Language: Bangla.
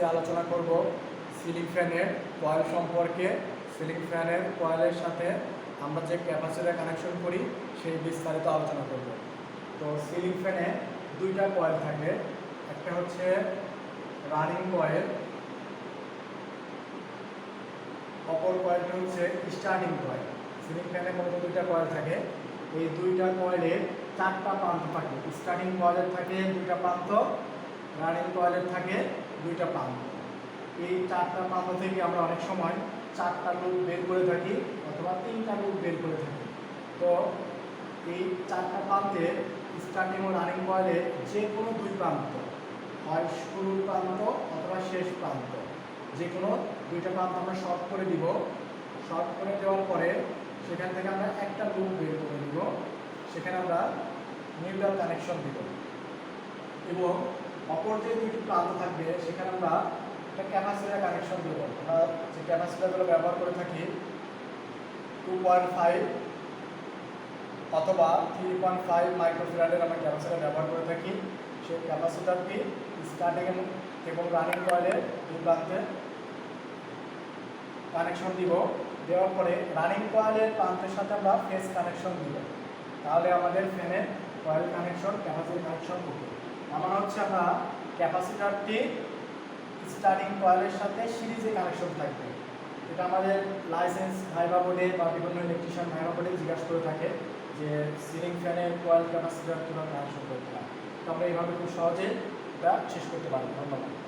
আজকে আলোচনা করব সিলিং ফ্যানের কয়েল সম্পর্কে। সিলিং ফ্যানের কয়েলের সাথে আমরা যে ক্যাপাসিটার কানেকশন করি, সেই বিস্তারিত আলোচনা করব। তো সিলিং ফ্যানে দুইটা কয়েল থাকে। একটা হচ্ছে রানিং কয়েল, অপর কয়েলটা হচ্ছে স্টার্টিং কয়েল। সিলিং ফ্যানে মূলত দুইটা কয়েল থাকে। এই দুইটা কয়েলের চারটা প্রান্ত থাকে। স্টার্টিং কয়েলের থাকে দুইটা প্রান্ত রানিং কয়েলের থাকে, দুইটা প্রান্ত এই চারটা প্রান্ত থেকে আমরা অনেক সময় চারটা লুপ বের করে থাকি অথবা তিনটা লুপ বের করে থাকি। তো এই চারটা প্রান্তের স্টার্টিং ও রানিং কয়েলে যে কোনো দুই প্রান্ত হয় শুরুর প্রান্ত অথবা শেষ প্রান্ত যে কোনো দুইটা প্রান্ত আমরা শর্ট করে দিব। শর্ট করে দেওয়ার পরে সেখান থেকে আমরা একটা লুপ বের করে দিব। সেখানে আমরা নিউট্রাল কানেকশন দিব। এবং অপর যে দুইটি প্রান্ত থাকবে, সেখানে আমরা একটা ক্যাপাসিটার কানেকশন দেবো। আমরা যে ক্যাপাসিটারগুলো ব্যবহার করে থাকি টু পয়েন্ট ফাইভ অথবা থ্রি পয়েন্ট ফাইভ মাইক্রোফিরাডের আমরা ক্যাপাসিটার ব্যবহার করে থাকি। সেই ক্যাপাসিটারটি স্টার্টিং এবং রানিং কয়েলের দুই প্রান্তে কানেকশন দিব। দেওয়ার পরে রানিং কয়েলের প্রান্তের সাথে আমরা ফেস কানেকশন দিব। তাহলে আমাদের ফ্যানের কয়েল কানেকশন ক্যাপাসিটি কানেকশন হবে। আমার হচ্ছে আপনার ক্যাপাসিটারটি স্টার্টিং কয়েলের সাথে সিরিজে কানেকশন থাকবে। এটা আমাদের লাইসেন্স ভাইবা বোর্ডে বা বিভিন্ন ইলেকট্রিশিয়ান ভাইবা বোর্ডে জিজ্ঞাসা করে থাকে যে সিলিং ফ্যানের কয়েল ক্যাপাসিটার কীভাবে কানেকশন করতে হয়। তো আমরা এইভাবে খুব সহজে এটা শেষ করতে পারি ধন্যবাদ।